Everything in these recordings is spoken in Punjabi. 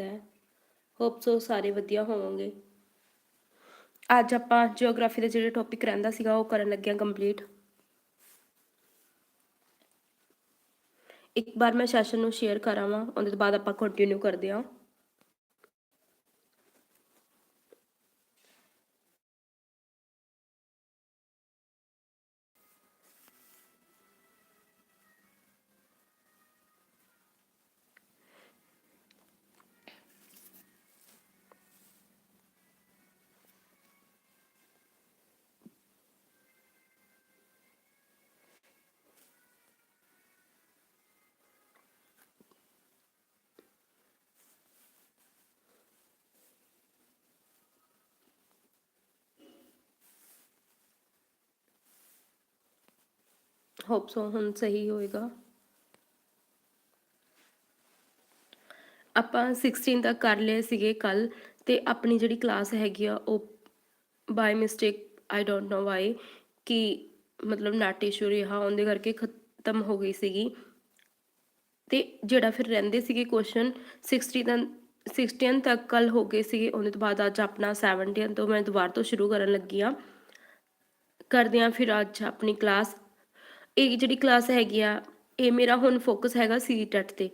ਹੈ। ਹੋਪ ਸੋ ਸਾਰੇ ਵਧੀਆ ਹੋਵੋਗੇ। ਅੱਜ ਆਪਾਂ ਜੀਓਗ੍ਰਾਫੀ ਦਾ ਜਿਹੜੇ ਟੌਪਿਕ ਰਹਿੰਦਾ ਸੀਗਾ, ਉਹ ਕਰਨ ਲੱਗਿਆ ਕੰਪਲੀਟ ਇੱਕ ਵਾਰ ਮੈਂ ਸੈਸ਼ਨ ਨੂੰ ਸ਼ੇਅਰ ਕਰਾਂਵਾ, ਉਹਦੇ ਤੋਂ ਬਾਅਦ ਆਪਾਂ ਕੰਟੀਨਿਊ ਕਰਦੇ ਹਾਂ। ਹੋਪ ਸੋ ਹੁਣ ਸਹੀ ਹੋਏਗਾ। ਆਪਾਂ 16 ਤੱਕ ਕਰ ਲਏ ਸੀਗੇ ਕੱਲ ਤੇ ਆਪਣੀ ਜਿਹੜੀ ਕਲਾਸ ਹੈਗੀ ਆ, ਉਹ by mistake I don't know why ਕਿ ਮਤਲਬ ਨੈਟ ਇਸ਼ੂ ਰਿਹਾ, ਉਹਦੇ ਕਰਕੇ ਖਤਮ ਹੋ ਗਈ ਸੀਗੀ। ਤੇ ਜਿਹੜਾ ਫਿਰ ਰਹਿੰਦੇ ਸੀਗੇ ਕੁਐਸਚਨ 60 ਦਾ 16 ਤੱਕ ਕੱਲ ਹੋ ਗਏ ਸੀਗੇ, ਉਹਦੇ ਤੋਂ ਬਾਅਦ ਅੱਜ ਆਪਣਾ 17 ਤੋਂ ਮੈਂ ਦੁਬਾਰਾ ਤੋਂ ਸ਼ੁਰੂ ਕਰਨ ਲੱਗੀ ਆ। ਕਰਦੇ ਆ ਫਿਰ ਅੱਜ ਆਪਣੀ ਕਲਾਸ ਇਹ ਜਿਹੜੀ ਕਲਾਸ ਹੈਗੀ ਆ, ਇਹ ਮੇਰਾ ਹੁਣ ਫੋਕਸ ਹੈਗਾ ਸੀ ਟੈਟ ਤੇ।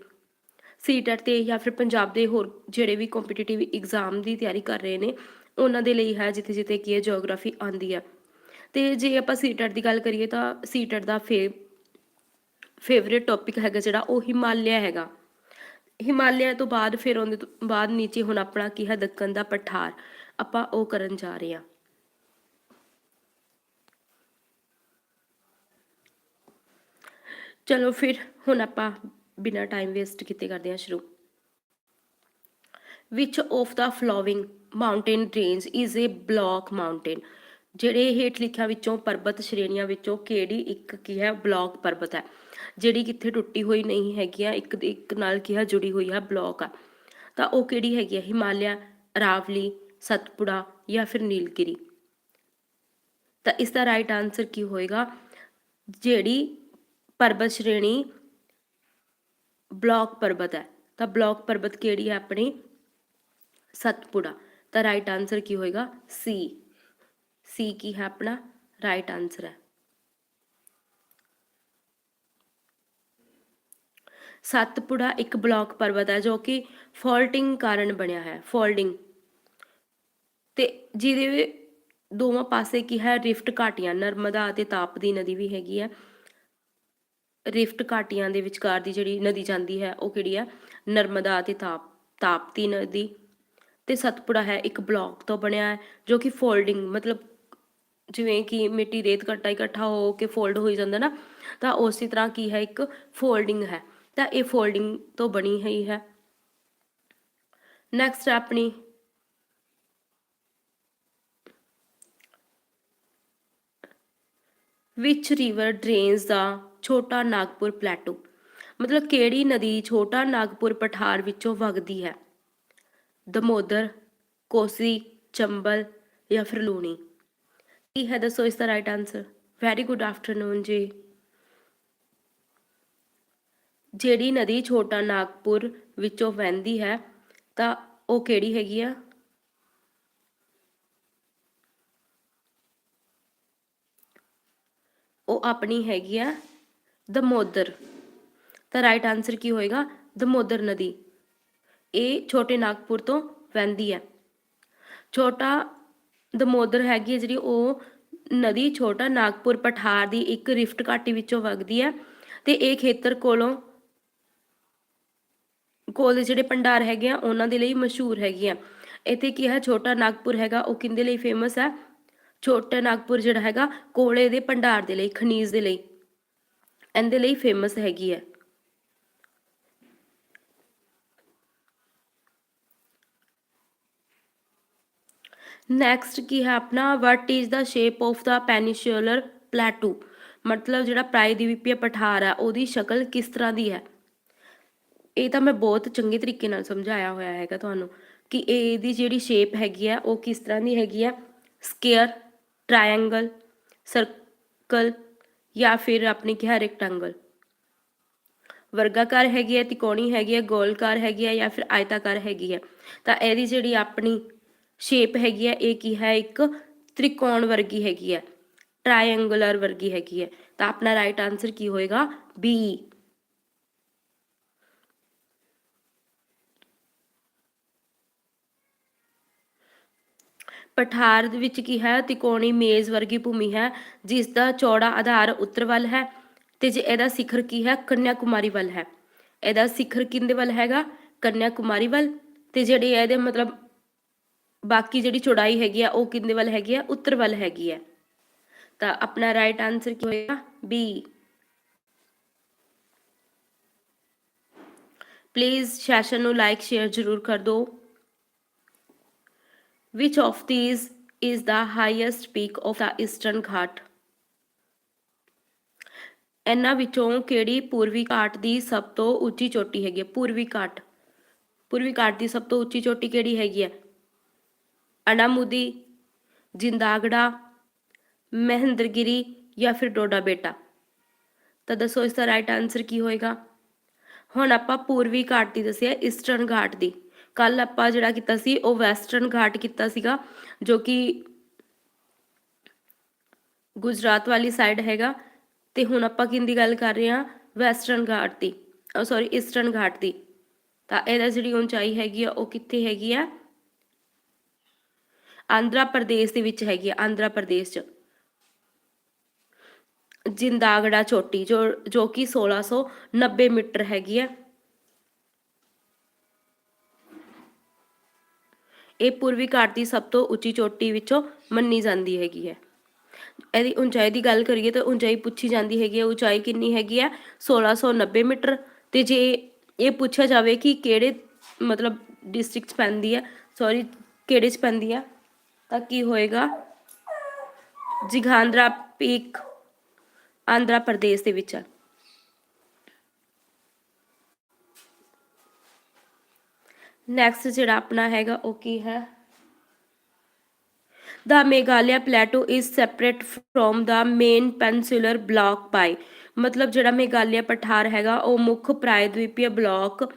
ਸੀ ਟੈਟ ਤੇ ਜਾਂ ਫਿਰ ਪੰਜਾਬ ਦੇ ਹੋਰ ਜਿਹੜੇ ਵੀ ਕੰਪੀਟੀਟਿਵ ਐਗਜ਼ਾਮ ਦੀ ਤਿਆਰੀ ਕਰ ਰਹੇ ਨੇ, ਉਹਨਾਂ ਦੇ ਲਈ ਹੈ ਜਿੱਥੇ ਜਿੱਥੇ ਕੀ ਹੈ ਜੀਓਗ੍ਰਾਫੀ ਆਂਦੀ ਆ। ਤੇ ਜੇ ਆਪਾਂ ਸੀ ਟੈਟ ਦੀ ਗੱਲ ਕਰੀਏ ਤਾਂ ਸੀ ਟੈਟ ਦਾ ਫੇ ਫੇਵਰੇਟ ਟੌਪਿਕ ਹੈਗਾ ਜਿਹੜਾ, ਉਹ ਹਿਮਾਲਿਆ ਹੈਗਾ। ਹਿਮਾਲਿਆ ਤੋਂ ਬਾਅਦ ਫਿਰ ਉਹਦੇ ਤੋਂ ਬਾਅਦ ਨੀਚੇ ਹੁਣ ਆਪਣਾ ਕੀ ਹੈ, ਦੱਖਣ ਦਾ ਪਠਾਰ। ਆਪਾਂ ਉਹ ਕਰਨ ਜਾ ਰਹੇ ਹਾਂ। ਚਲੋ ਫਿਰ, ਹੁਣ ਆਪਾਂ ਬਿਨਾ ਟਾਈਮ ਵੇਸਟ ਕੀਤੇ ਕਰਦੇ ਹਾਂ ਸ਼ੁਰੂ। Which of the following mountain range is a block mountain? ਜਿਹੜੇ ਹੇਠ ਲਿਖਿਆਂ ਵਿੱਚੋਂ ਪਰਬਤ ਸ਼੍ਰੇਣੀਆਂ ਵਿੱਚੋਂ ਕਿਹੜੀ ਇੱਕ ਕੀ ਹੈ ਬਲੌਕ ਪਰਬਤ ਹੈ? ਜਿਹੜੀ ਕਿੱਥੇ ਟੁੱਟੀ ਹੋਈ ਨਹੀਂ ਹੈਗੀ ਆ, ਇੱਕ ਇੱਕ ਨਾਲ ਕੀ ਹੈ ਜੁੜੀ ਹੋਈ ਹੈ ਬਲੌਕ ਆ। ਤਾਂ ਉਹ ਕਿਹੜੀ ਹੈਗੀ ਹੈ ਹਿਮਾਲਿਆ, ਰਾਵਲੀ, ਸਤਪੁੜਾ ਜਾਂ ਫਿਰ ਨੀਲਗਿਰੀ? ਤਾਂ ਇਸ ਦਾ ਰਾਈਟ ਆਨਸਰ ਕੀ ਹੋਏਗਾ? ਜਿਹੜੀ ਪਰਬਤ ਸ਼੍ਰੇਣੀ ਬਲੌਕ ਪਰਬਤ ਹੈ। ਤਾਂ ਬਲੌਕ ਪਰਬਤ ਕਿਹੜੀ ਹੈ ਆਪਣੀ? ਸਤਪੁੜਾ ਤਾਂ ਰਾਈਟ ਆਨਸਰ ਕੀ ਹੋਏਗਾ? ਸੀ ਸੀ ਕੀ ਹੈ ਆਪਣਾ? ਰਾਈਟ ਆਨਸਰ ਹੈ। ਸਤਪੁੜਾ ਇੱਕ ਬਲੌਕ ਪਰਬਤ ਹੈ ਜੋ ਕਿ ਫੋਲਟਿੰਗ ਕਾਰਨ ਬਣਿਆ ਹੈ। ਫੋਲਡਿੰਗ ਤੇ ਜਿਹਦੇ ਦੋਵਾਂ ਪਾਸੇ ਕੀ ਹੈ? ਰਿਫਟ ਘਾਟੀਆਂ, ਨਰਮਦਾ ਅਤੇ ਤਾਪ ਦੀ ਨਦੀ ਵੀ ਹੈਗੀ ਹੈ। ਰਿਫਟ ਘਾਟੀਆਂ ਦੇ ਵਿਚਕਾਰ ਦੀ ਜਿਹੜੀ ਨਦੀ ਜਾਂਦੀ ਹੈ, ਉਹ ਕਿਹੜੀ ਹੈ? ਨਰਮਦਾ ਅਤੇ ਤਾਪ, ਤਾਪਤੀ ਨਦੀ। ਤੇ ਸਤਪੁੜਾ ਹੈ, ਇੱਕ ਬਲੌਕ ਤੋਂ ਬਣਿਆ ਹੈ, ਜੋ ਕਿ ਫੋਲਡਿੰਗ ਮਤਲਬ ਜਿਵੇਂ ਕਿ ਮਿੱਟੀ ਰੇਤ ਇਕੱਠਾ ਇਕੱਠਾ ਹੋ ਕੇ ਫੋਲਡ ਹੋਈ ਜਾਂਦਾ ਨਾ, ਤਾਂ ਉਸੇ ਤਰ੍ਹਾਂ ਕੀ ਹੈ, ਇੱਕ ਫੋਲਡਿੰਗ ਹੈ। ਤਾਂ ਇਹ ਫੋਲਡਿੰਗ ਤੋਂ ਬਣੀ ਹੋਈ ਹੈ। ਨੈਕਸਟ ਆਪਣੀ ਵਿਚ ਰਿਵਰ ਡਰੇਨਸ ਦਾ ਛੋਟਾ ਨਾਗਪੁਰ ਪਲੈਟੂ ਮਤਲਬ ਕਿਹੜੀ ਨਦੀ ਛੋਟਾ ਨਾਗਪੁਰ ਪਠਾਰ ਵਿੱਚੋਂ ਵਗਦੀ ਹੈ? ਦਮੋਦਰ, ਕੋਸੀ, ਚੰਬਲ ਜਾਂ ਫਿਰ ਲੂਣੀ? ਕੀ ਹੈ ਦੱਸੋ ਇਸ ਦਾ right answer very good afternoon ji. ਜਿਹੜੀ ਨਦੀ ਛੋਟਾ ਨਾਗਪੁਰ ਵਿੱਚੋਂ ਵਹਿੰਦੀ ਹੈ, ਤਾਂ ਉਹ ਕਿਹੜੀ ਹੈਗੀ ਆ? ਉਹ ਆਪਣੀ ਹੈਗੀ ਆ ਦਮੋਦਰ ਤਾਂ ਰਾਈਟ ਆਨਸਰ ਕੀ ਹੋਏਗਾ? ਦਮੋਦਰ ਨਦੀ। ਇਹ ਛੋਟੇ ਨਾਗਪੁਰ ਤੋਂ ਵਹਿੰਦੀ ਹੈ। ਛੋਟਾ ਦਮੋਦਰ ਹੈਗੀ ਹੈ ਜਿਹੜੀ ਉਹ ਨਦੀ ਛੋਟਾ ਨਾਗਪੁਰ ਪਠਾਰ ਦੀ ਇੱਕ ਰਿਫਟ ਘਾਟੀ ਵਿੱਚੋਂ ਵਗਦੀ ਹੈ ਤੇ ਇਹ ਖੇਤਰ ਕੋਲੋਂ ਕੋਲ ਦੇ ਜਿਹੜੇ ਭੰਡਾਰ ਹੈਗੇ ਆ, ਉਹਨਾਂ ਦੇ ਲਈ ਮਸ਼ਹੂਰ ਹੈਗੀ ਆ। ਇੱਥੇ ਕੀ ਹੈ? ਛੋਟਾ ਨਾਗਪੁਰ ਹੈਗਾ, ਉਹ ਕਿੰਦੇ ਲਈ ਫੇਮਸ ਹੈ? ਛੋਟਾ ਨਾਗਪੁਰ ਜਿਹੜਾ ਹੈਗਾ, ਕੋਲੇ ਦੇ ਭੰਡਾਰ ਦੇ ਲਈ, ਖਣਿਜ ਦੇ ਲਈ। ਇਹਦੇ ਲਈ ਫੇਮਸ ਹੈਗੀ ਹੈ। ਨੈਕਸਟ ਕੀ ਹੈ ਆਪਣਾ? What is the shape of the peninsular plateau ਮਤਲਬ ਜਿਹੜਾ ਪ੍ਰਾਇਦੀਪੀय ਪਠਾਰ ਹੈ, ਉਹਦੀ ਸ਼ਕਲ ਕਿਸ ਤਰ੍ਹਾਂ ਦੀ ਹੈ? ਇਹ ਤਾਂ ਮੈਂ ਬਹੁਤ ਚੰਗੇ ਤਰੀਕੇ ਨਾਲ ਸਮਝਾਇਆ ਹੋਇਆ ਹੈਗਾ ਤੁਹਾਨੂੰ ਕਿ ਇਹਦੀ ਜਿਹੜੀ ਸ਼ੇਪ ਹੈਗੀ ਆ ਉਹ ਕਿਸ ਤਰ੍ਹਾਂ ਦੀ ਹੈਗੀ ਆ ਸਕੁਅਰ ਜਾਂ ਫਿਰ ਆਪਣੀ ਕਿਹਾ ਵਰਗਾ ਵਰਗਾਕਾਰ ਹੈਗੀ ਹੈ, ਤਿਕੋਣੀ ਹੈਗੀ ਹੈ, ਗੋਲਕਾਰ ਹੈਗੀ ਹੈ ਜਾਂ ਫਿਰ ਆਇਤਾਕਾਰ ਹੈਗੀ ਹੈ? ਤਾਂ ਇਹਦੀ ਜਿਹੜੀ ਆਪਣੀ ਸ਼ੇਪ ਹੈਗੀ ਹੈ, ਇਹ ਕੀ ਹੈ? ਇੱਕ ਤ੍ਰਿਕੋਣ ਵਰਗੀ ਹੈਗੀ ਹੈ ਟ੍ਰਾਇੰਗੂਲਰ ਵਰਗੀ ਹੈਗੀ ਹੈ। ਤਾਂ ਆਪਣਾ ਰਾਈਟ ਆਨਸਰ ਕੀ ਹੋਏਗਾ? ਬੀ ਪਠਾਰ ਵਿੱਚ ਕੀ ਹੈ? ਤਿਕੋਣੀ ਮੇਜ਼ ਵਰਗੀ ਭੂਮੀ ਹੈ ਜਿਸ ਦਾ ਚੌੜਾ ਆਧਾਰ ਉੱਤਰ ਵੱਲ ਹੈ ਤੇ ਜੇ ਇਹਦਾ ਸਿਖਰ ਕੀ ਹੈ? ਕੰਨਿਆ ਕੁਮਾਰੀ ਵੱਲ ਹੈ। ਇਹਦਾ ਸਿਖਰ ਕਿੰਦੇ ਵੱਲ ਹੈਗਾ? ਕੰਨਿਆ ਕੁਮਾਰੀ ਵੱਲ। ਤੇ ਜਿਹੜੀ ਇਹਦੇ ਮਤਲਬ ਬਾਕੀ ਜਿਹੜੀ ਚੌੜਾਈ ਹੈਗੀ ਆ, ਉਹ ਕਿੰਦੇ ਵੱਲ ਹੈਗੀ ਆ? ਉੱਤਰ ਵੱਲ ਹੈਗੀ ਹੈ ਤਾਂ ਆਪਣਾ ਰਾਈਟ ਆਨਸਰ ਕੀ ਹੋਏਗਾ? ਬੀ ਪਲੀਜ਼ ਸੈਸ਼ਨ ਨੂੰ ਲਾਈਕ ਸ਼ੇਅਰ ਜ਼ਰੂਰ ਕਰ ਦਿਓ। Which of these is the highest peak of the Eastern Ghat? ਇਹਨਾਂ ਵਿੱਚੋਂ ਕਿਹੜੀ ਪੂਰਵੀ ਘਾਟ ਦੀ ਸਭ ਤੋਂ ਉੱਚੀ ਚੋਟੀ ਹੈਗੀ ਹੈ? ਪੂਰਵੀ ਘਾਟ। ਪੂਰਵੀ ਘਾਟ ਦੀ ਸਭ ਤੋਂ ਉੱਚੀ ਚੋਟੀ ਕਿਹੜੀ ਹੈਗੀ ਹੈ? ਅਨਾਮੁਦੀ ਜਿੰਦਾਗੜਾ, ਮਹਿੰਦਰਗਿਰੀ ਜਾਂ ਫਿਰ ਡੋਡਾ ਬੇਟਾ? ਤਾਂ ਦੱਸੋ, ਇਸ ਦਾ ਰਾਈਟ ਆਨਸਰ ਕੀ ਹੋਏਗਾ? ਹੁਣ ਆਪਾਂ ਪੂਰਵੀ ਘਾਟ ਦੀ ਦੱਸਿਆ ਈਸਟਰਨ ਘਾਟ ਦੀ। ਕੱਲ ਆਪਾਂ ਜਿਹੜਾ ਕੀਤਾ ਸੀ, ਉਹ ਵੈਸਟਰਨ ਘਾਟ ਕੀਤਾ ਸੀਗਾ, ਜੋ ਕਿ ਗੁਜਰਾਤ ਵਾਲੀ ਸਾਈਡ ਹੈਗਾ। ਤੇ ਹੁਣ ਆਪਾਂ ਕਿੰਦੀ ਗੱਲ ਕਰ ਰਹੇ ਹਾਂ? ਵੈਸਟਰਨ ਘਾਟ ਦੀ ਸੌਰੀ ਈਸਟਰਨ ਘਾਟ ਦੀ। ਤਾਂ ਇਹਦਾ ਜਿਹੜੀ ਉਚਾਈ ਹੈਗੀ ਆ, ਉਹ ਕਿੱਥੇ ਹੈਗੀ ਆ? ਆਂਧਰਾ ਪ੍ਰਦੇਸ਼ ਦੇ ਵਿੱਚ ਹੈਗੀ ਆ, ਆਂਧਰਾ ਪ੍ਰਦੇਸ਼ ਚ। ਜਿੰਦਾਗੜਾ ਚੋਟੀ, ਜੋ ਜੋ ਕਿ 1690 ਮੀਟਰ ਹੈਗੀ ਆ। ਇਹ ਪੂਰਬੀ ਘਾਟ ਦੀ ਸਭ ਤੋਂ ਉੱਚੀ ਚੋਟੀ ਵਿੱਚੋਂ ਮੰਨੀ ਜਾਂਦੀ ਹੈਗੀ ਹੈ। ਇਹਦੀ ਉਚਾਈ ਦੀ ਗੱਲ ਕਰੀਏ ਤਾਂ ਉਚਾਈ ਪੁੱਛੀ ਜਾਂਦੀ ਹੈਗੀ ਹੈ, ਉਚਾਈ ਕਿੰਨੀ ਹੈਗੀ ਹੈ? 1690 ਮੀਟਰ। ਤੇ ਜੇ ਇਹ ਪੁੱਛਿਆ ਜਾਵੇ ਕਿ ਕਿਹੜੇ ਮਤਲਬ ਡਿਸਟ੍ਰਿਕਟ 'ਚ ਪੈਂਦੀ ਹੈ ਸੌਰੀ ਕਿਹੜੇ 'ਚ ਪੈਂਦੀ ਹੈ, ਤਾਂ ਕੀ ਹੋਏਗਾ? ਜਿਗਾਂਦਰਾ ਪੀਕ, ਆਂਧਰਾ ਪ੍ਰਦੇਸ਼ ਦੇ ਵਿੱਚ ਹੈ ਨੈਕਸਟ ਜਿਹੜਾ ਆਪਣਾ ਹੈਗਾ ਉਹ ਕੀ ਹੈ? The Meghalaya plateau is separate from the main peninsular block by, ਮਤਲਬ ਜਿਹੜਾ ਮੇਘਾਲਿਆ ਪਠਾਰ ਹੈਗਾ, ਉਹ ਮੁੱਖ ਪ੍ਰਾਇਦਵੀਪੀय ਬਲਾਕ